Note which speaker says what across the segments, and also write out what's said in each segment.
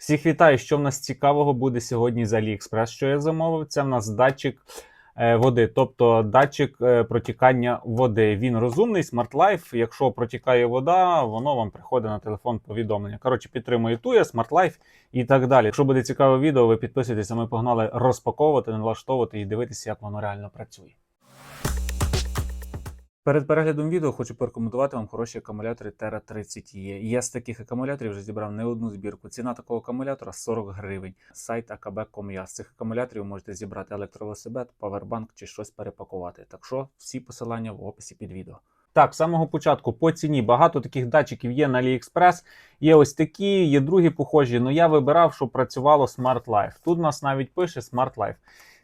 Speaker 1: Всіх вітаю, що в нас цікавого буде сьогодні з AliExpress. Що я замовив? Це в нас датчик е, води, тобто датчик е, протікання води. Він розумний, Smart Life. Якщо протікає вода, воно вам приходить на телефон повідомлення. Коротше, підтримує Туя, Smart Life і так далі. Якщо буде цікаве відео, ви підписуйтесь, ми погнали розпаковувати, налаштовувати і дивитися, як воно реально працює. Перед переглядом відео хочу порекомендувати вам хороші акумулятори Terra 30 e Я з таких акумуляторів вже зібрав не одну збірку. Ціна такого акумулятора 40 гривень. Сайт akb.com.ua. З цих акумуляторів можете зібрати електровелосипед, павербанк чи щось перепакувати. Так що всі посилання в описі під відео. Так, з самого початку по ціні багато таких датчиків є на AliExpress. Є ось такі, є другі похожі. але я вибирав, щоб працювало Smart Life. Тут нас навіть пише Smart Life.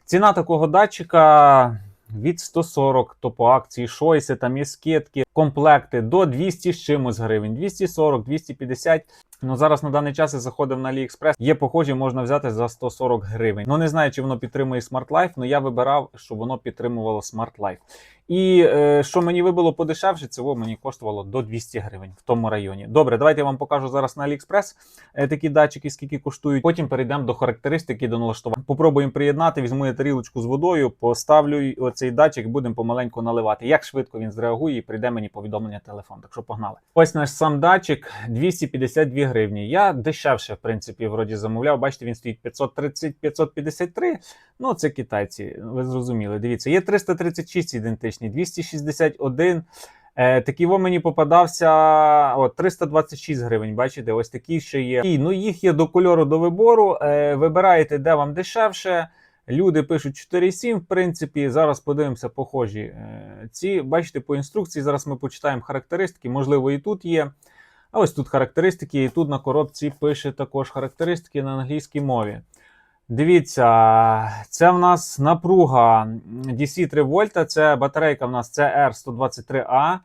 Speaker 1: Ціна такого датчика від 140, то по акції шойси, там є скидки, комплекти до 200 з чимось гривень, 240, 250. Ну зараз на даний час я заходив на AliExpress, є похожі, можна взяти за 140 гривень. Ну не знаю, чи воно підтримує Smart Life, але я вибирав, щоб воно підтримувало Smart Life. І е, що мені вибило подешевше, це мені коштувало до 200 гривень в тому районі. Добре, давайте я вам покажу зараз на AliExpress е, такі датчики, скільки коштують. Потім перейдемо до характеристики, до налаштування. Попробуємо приєднати, візьму я тарілочку з водою, поставлю оцей датчик, будемо помаленьку наливати. Як швидко він зреагує і прийде мені повідомлення телефон. Так що погнали. Ось наш сам датчик 252 гривні. Я дешевше, в принципі, вроді замовляв. Бачите, він стоїть 530-553. Ну, це китайці, ви зрозуміли. Дивіться, є 336 ідентичні, 261. Е, такий во мені попадався от, 326 гривень. Бачите, ось такі ще є. І, ну, їх є до кольору до вибору. Е, вибираєте, де вам дешевше. Люди пишуть 4,7, в принципі. Зараз подивимося похожі. Е, ці, бачите, по інструкції. Зараз ми почитаємо характеристики. Можливо, і тут є. А ось тут характеристики, і тут на коробці пише також характеристики на англійській мові. Дивіться, це в нас напруга DC 3 вольта. Це батарейка в нас CR123A.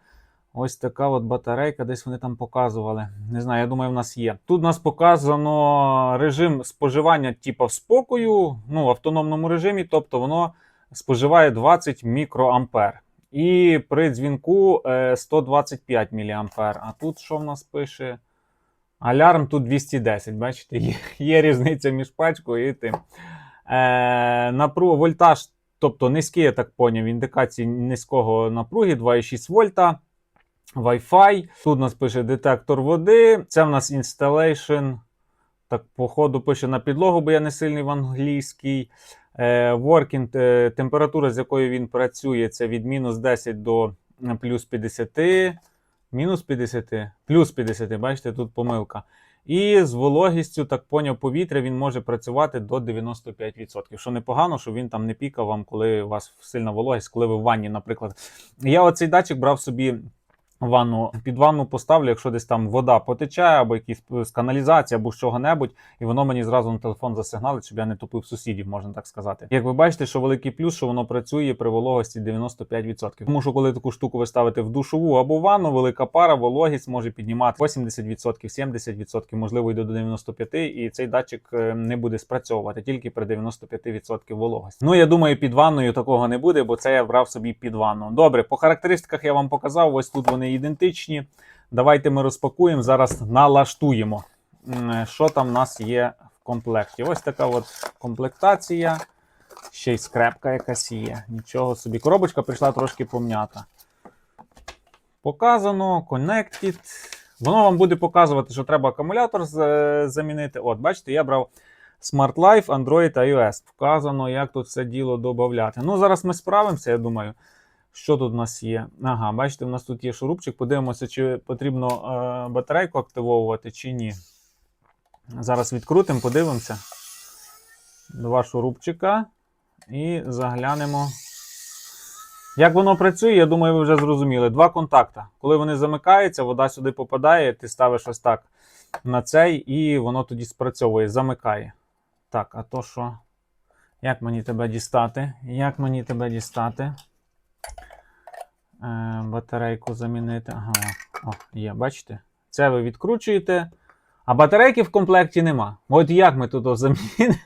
Speaker 1: Ось така от батарейка, десь вони там показували. Не знаю, я думаю, в нас є. Тут у нас показано режим споживання, типу, спокою, ну, в автономному режимі, тобто воно споживає 20 мікроампер. І при дзвінку е, 125 мА. А тут що в нас пише? Алярм тут 210. Бачите, є, є різниця між пачкою і тим. Е, напруга, вольтаж, тобто низький, я так поняв, індикації низького напруги 2,6 вольта. Wi-Fi. Тут у нас пише детектор води. Це в нас installation. Так, походу, пише на підлогу, бо я не сильний в англійській. Е, working, е, температура, з якою він працює, це від мінус 10 до плюс 50. Мінус 50, плюс 50, бачите, тут помилка. І з вологістю, так поняв, повітря він може працювати до 95%. Що непогано, що він там не пікав вам, коли у вас сильна вологість, коли ви в ванні, наприклад. Я оцей датчик брав собі ванну, під ванну поставлю, якщо десь там вода потече, або якісь з каналізації, або з чого-небудь, і воно мені зразу на телефон засигналить, щоб я не тупив сусідів, можна так сказати. Як ви бачите, що великий плюс, що воно працює при вологості 95%. Тому що коли таку штуку ви ставите в душову або в ванну, велика пара, вологість може піднімати 80%, 70%, можливо, йде до 95%, і цей датчик е, не буде спрацьовувати тільки при 95% вологості. Ну я думаю, під ванною такого не буде, бо це я брав собі під ванну. Добре, по характеристиках я вам показав. Ось тут вони ідентичні. Давайте ми розпакуємо, зараз налаштуємо, що там в нас є в комплекті. Ось така от комплектація. Ще й скрепка якась є. Нічого собі. Коробочка прийшла трошки пом'ята. Показано, Connected. Воно вам буде показувати, що треба акумулятор з- замінити. От, бачите, я брав Smart Life, Android iOS. Вказано, як тут це діло додати. Ну, зараз ми справимося, я думаю. Що тут у нас є? Ага, бачите, у нас тут є шурупчик. Подивимося, чи потрібно е, батарейку активовувати, чи ні. Зараз відкрутимо, подивимося. Два шурупчика. І заглянемо. Як воно працює, я думаю, ви вже зрозуміли. Два контакта. Коли вони замикаються, вода сюди попадає, ти ставиш ось так на цей, і воно тоді спрацьовує, замикає. Так, а то що? Як мені тебе дістати? Як мені тебе дістати? Е, батарейку замінити. Ага, о, є, бачите? Це ви відкручуєте. А батарейки в комплекті нема. От як ми тут замінимо?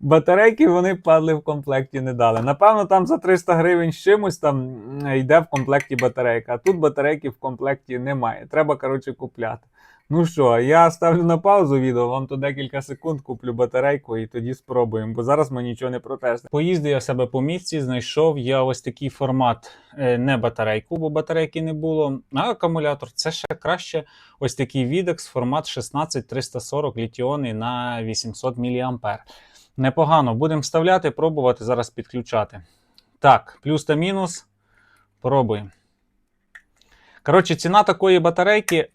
Speaker 1: Батарейки вони падли в комплекті не дали. Напевно, там за 300 гривень з чимось там йде в комплекті батарейка. А тут батарейки в комплекті немає. Треба, коротше, купляти. Ну що, я ставлю на паузу відео, вам то декілька секунд куплю батарейку і тоді спробуємо, бо зараз ми нічого не протестимо. Поїздив я себе по місці, знайшов я ось такий формат, е, не батарейку, бо батарейки не було, а акумулятор. Це ще краще. Ось такий відекс, формат 16340 літіони на 800 мА. Непогано. Будемо вставляти, пробувати зараз підключати. Так, плюс та мінус. Пробуємо. Коротше, ціна такої батарейки.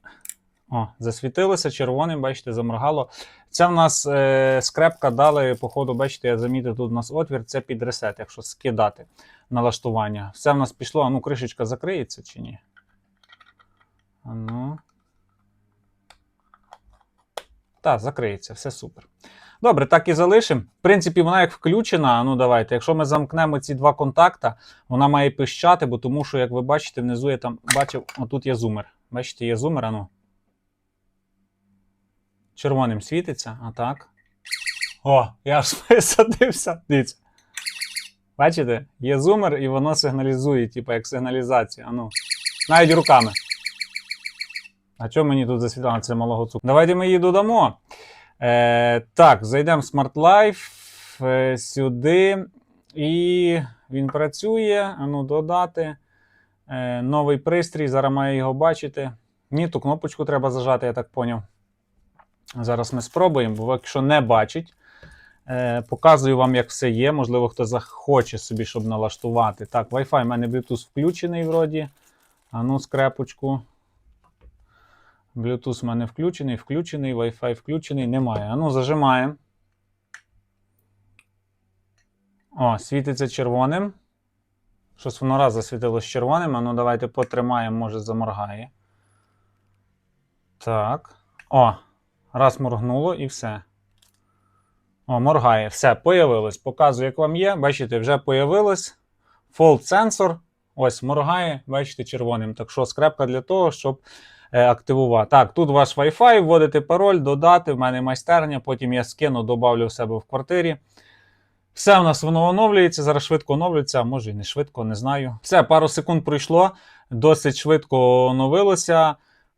Speaker 1: О, засвітилося червоним, бачите, заморгало. Це в нас е, скрепка дали, походу, бачите, я замітив, тут у нас отвір, це під ресет, якщо скидати налаштування. Все в нас пішло, а ну, кришечка закриється чи ні? А ну. Так, закриється, все супер. Добре, так і залишимо. В принципі, вона як включена. Ну, давайте. Якщо ми замкнемо ці два контакта, вона має пищати, бо тому що, як ви бачите, внизу я там бачив, отут є зумер. Бачите, є зумер, а ну. Червоним світиться, а так. О, я аж висадився. Дивіться. Бачите? Є зумер, і воно сигналізує, типу, як сигналізація. Ну. Навіть руками. А чого мені тут засвітлено? Це малого цукру. Давайте ми її додамо. Е, так, зайдемо в Smart Life е, сюди. І він працює. А ну, додати. Е, новий пристрій. Зараз маю його бачити. Ні, ту кнопочку треба зажати, я так поняв. Зараз ми спробуємо, бо якщо не бачить, е, показую вам, як все є. Можливо, хто захоче собі, щоб налаштувати. Так, Wi-Fi в мене Bluetooth включений вроді. А ну, скрепочку. Bluetooth в мене включений, включений, Wi-Fi включений, немає. А ну, зажимаємо. О, світиться червоним. Щось воно раз засвітилось червоним. А ну, давайте потримаємо, може заморгає. Так. О, раз моргнуло і все. О, моргає. Все, появилось. Показую, як вам є. Бачите, вже появилось. Fold sensor. Ось моргає, бачите, червоним. Так що скрепка для того, щоб е, активувати. Так, тут ваш Wi-Fi, вводите пароль, додати. В мене майстерня, потім я скину, добавлю в себе в квартирі. Все у нас воно оновлюється, зараз швидко оновлюється, а може і не швидко, не знаю. Все, пару секунд пройшло, досить швидко оновилося.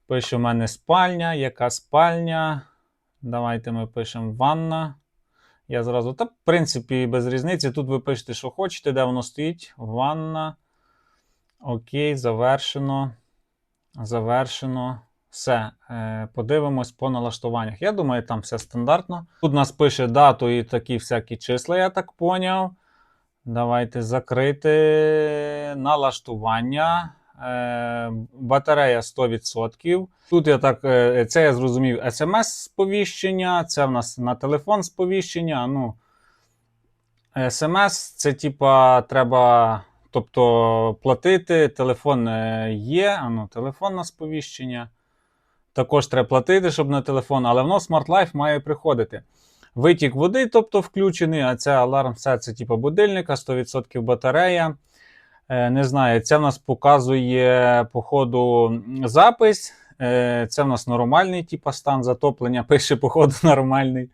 Speaker 1: Пише в мене спальня. Яка спальня? Давайте ми пишемо ванна. Я зразу, та, в принципі, без різниці. Тут ви пишете, що хочете, де воно стоїть. Ванна. Окей, завершено. Завершено. Все. Е, подивимось по налаштуваннях. Я думаю, там все стандартно. Тут нас пише дату і такі всякі числа, я так поняв. Давайте закрити налаштування. Е, батарея 100%. Тут я так, е, це я зрозумів смс-сповіщення, це в нас на телефон сповіщення. Ну, смс це типа треба тобто, платити. Телефон е, є, а ну, телефонне сповіщення. Також треба платити, щоб на телефон, але воно Smart Life має приходити. Витік води, тобто включений, а це аларм, все це типу будильника, 100% батарея. Е, Не знаю, це в нас показує по ходу запис. Е, Це в нас нормальний типу, стан затоплення, пише по ходу нормальний.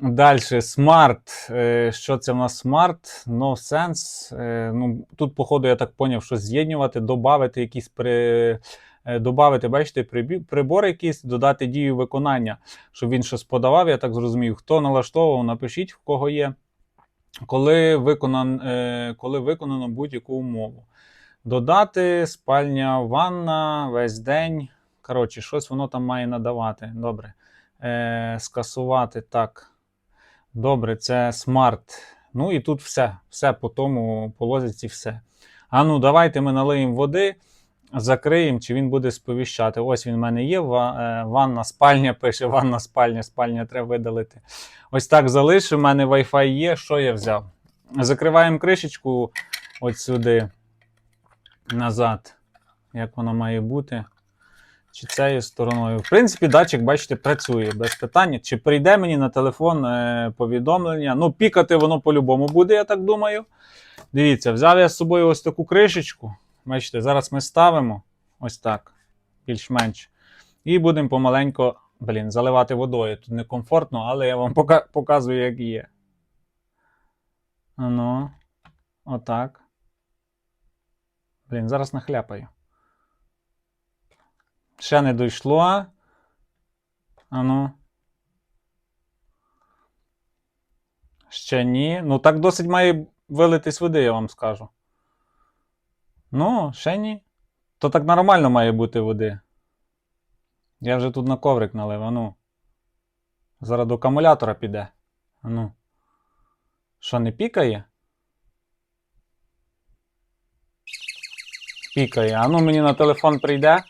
Speaker 1: Далі смарт. Е, Що це в нас смарт? No sense. Ну, Тут, походу, я так зрозумів, що з'єднювати, додати якісь при. Добавити, бачите, прибор якийсь, додати дію виконання, щоб він щось подавав, я так зрозумів. Хто налаштовував, напишіть, в кого є коли виконан, е, коли виконано будь-яку умову. Додати спальня, ванна, весь день. Коротше, щось воно там має надавати. Добре. Е, скасувати так. Добре, це смарт. Ну і тут все. Все по тому, по лозіці все. А ну, давайте ми налиємо води, закриємо, чи він буде сповіщати. Ось він в мене є. е, Ванна, спальня пише, ванна, спальня, спальня треба видалити. Ось так залишив. У мене Wi-Fi є. Що я взяв? Закриваємо кришечку от сюди назад. Як воно має бути? Чи цією стороною? В принципі, датчик, бачите, працює без питання. Чи прийде мені на телефон е, повідомлення? Ну, пікати воно по-любому буде, я так думаю. Дивіться, взяв я з собою ось таку кришечку. Бачите, зараз ми ставимо ось так, більш-менш. І будемо помаленько, блін, заливати водою. Тут некомфортно, але я вам пока- показую, як є. Ну, отак. Блін, зараз нахляпаю. Ще не дійшло. А ну. Ще ні. Ну так досить має вилитись води, я вам скажу. Ну, ще ні. То так нормально має бути води. Я вже тут на коврик налив, а ну. Зараз до акумулятора піде. А ну. Що, не пікає? Пікає. А ну мені на телефон прийде.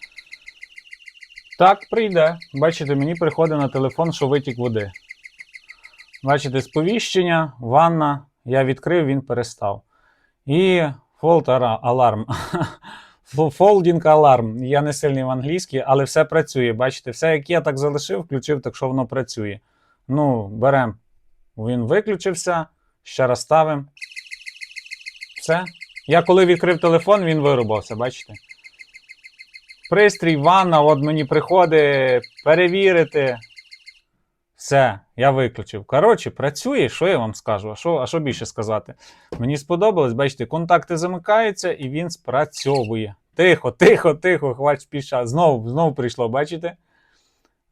Speaker 1: Так, прийде. Бачите, мені приходить на телефон, що витік води. Бачите, сповіщення, ванна. Я відкрив, він перестав. І Ара- alarm. Folding alarm. Я не сильний в англійській, але все працює. Бачите, все, як я так залишив, включив, так що воно працює. Ну, беремо. Він виключився. Ще раз ставимо. Все. Я коли відкрив телефон, він вирубався, бачите? Пристрій, ванна, от мені приходить перевірити. Все, я виключив. Коротше, працює, що я вам скажу? А що, а що більше сказати? Мені сподобалось, бачите, контакти замикаються і він спрацьовує. Тихо, тихо, тихо, хвач піша. Знову, знову прийшло, бачите?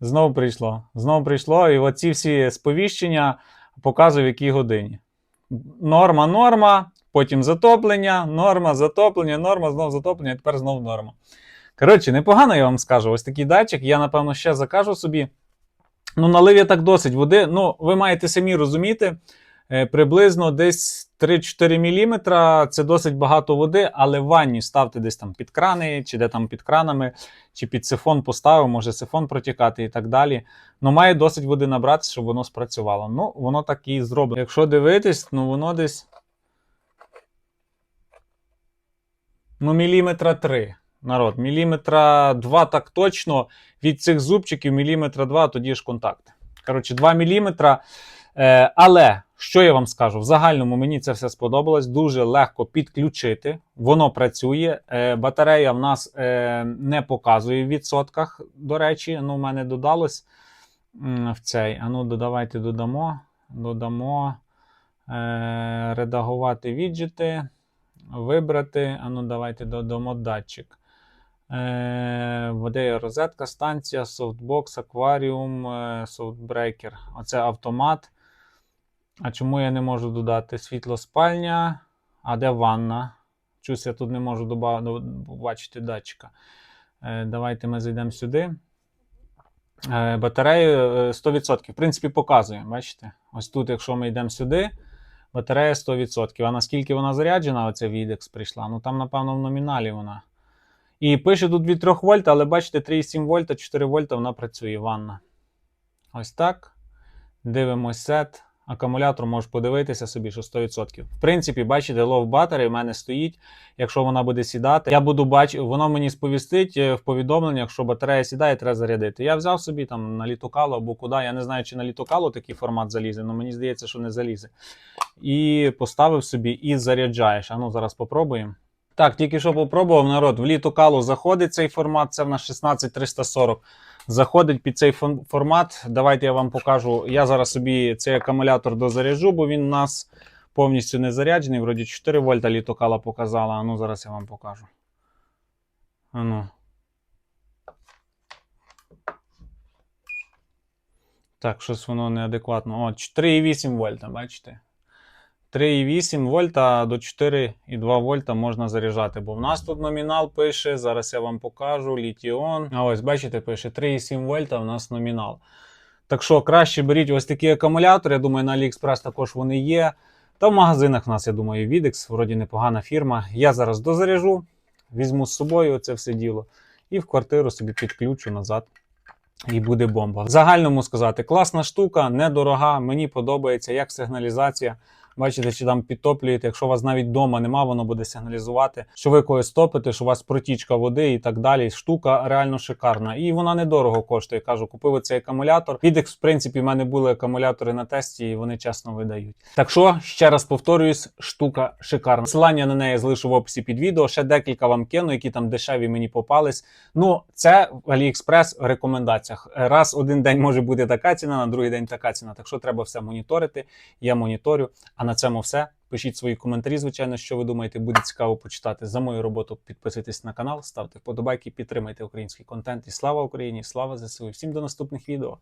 Speaker 1: Знову прийшло. Знову прийшло, і оці всі сповіщення показують, в якій годині. Норма, норма, потім затоплення, норма, затоплення, норма, знову затоплення, тепер знову норма. Коротше, непогано я вам скажу. Ось такий датчик. Я, напевно, ще закажу собі. Ну, налив я так досить води. Ну, ви маєте самі розуміти, е, приблизно десь 3-4 мм це досить багато води, але в ванні ставте десь там під крани, чи де там під кранами, чи під сифон поставив, може сифон протікати і так далі. Ну, має досить води набратися, щоб воно спрацювало. Ну, воно так і зроблено. Якщо дивитись, ну воно десь. Ну, міліметра 3. Народ, міліметра 2 так точно. Від цих зубчиків міліметра 2, тоді ж контакти. Коротше, 2 міліметра. Е, але що я вам скажу? В загальному мені це все сподобалось. Дуже легко підключити. Воно працює. Е, батарея в нас е, не показує в відсотках. До речі, ну, в мене додалось в цей. А ну, давайте додамо. Додамо редагувати віджити, вибрати. А ну, давайте додамо датчик. Е, розетка, станція, софтбокс, акваріум, е, софтбрекер. Оце автомат. А чому я не можу додати світло спальня? А де ванна? Чусь, я тут не можу до- побачити датчика. Е, давайте ми зайдемо сюди. Батарею е, 100%. В принципі, показує. Бачите? Ось тут, якщо ми йдемо сюди, батарея 100%. А наскільки вона заряджена, оця відекс прийшла? Ну там, напевно, в номіналі вона. І пише тут від 3 вольт, але бачите, 3,7 вольта, 4 вольта вона працює ванна. Ось так. Дивимось сет. Акумулятор можеш подивитися собі, що 100%. В принципі, бачите, low battery в мене стоїть. Якщо вона буде сідати, я буду бачити, воно мені сповістить е, в повідомленнях, що батарея сідає, треба зарядити. Я взяв собі там на літокало або куди. Я не знаю, чи на літокало такий формат залізе, але мені здається, що не залізе. І поставив собі і заряджаєш. А ну зараз попробуємо. Так, тільки що попробував народ. В літокалу заходить цей формат, це в нас 16340. Заходить під цей формат. Давайте я вам покажу. Я зараз собі цей акумулятор дозаряджу, бо він у нас повністю не заряджений. Вроді 4 вольта літокала показала. А ну зараз я вам покажу. А ну. Так, щось воно неадекватно. О, 4,8 вольта, бачите? 3,8 вольта до 4,2 вольта можна заряджати. Бо в нас тут номінал пише. Зараз я вам покажу. Літіон. А ось бачите, пише 3,7 вольта. У нас номінал. Так що краще беріть ось такі акумулятори. Я думаю, на AliExpress також вони є. Та в магазинах в нас, я думаю, Videx, вроді непогана фірма. Я зараз дозаряжу, візьму з собою це все діло і в квартиру собі підключу назад. І буде бомба. В загальному сказати, класна штука, недорога. Мені подобається як сигналізація. Бачите, чи там підтоплюєте, якщо у вас навіть вдома нема, воно буде сигналізувати, що ви когось топите, що у вас протічка води і так далі. Штука реально шикарна. І вона недорого коштує. Кажу, купив цей акумулятор. Відекс, в принципі, в мене були акумулятори на тесті, і вони чесно видають. Так що, ще раз повторююсь, штука шикарна. Посилання на неї залишу в описі під відео. Ще декілька вам кину, які там дешеві мені попались. Ну, це в AliExpress в рекомендаціях. Раз один день може бути така ціна, на другий день така ціна. Так що треба все моніторити. Я моніторю. А на цьому все. Пишіть свої коментарі, звичайно, що ви думаєте, буде цікаво почитати за мою роботу. Підписуйтесь на канал, ставте вподобайки, підтримайте український контент. І слава Україні! Слава ЗСУ! Всім до наступних відео!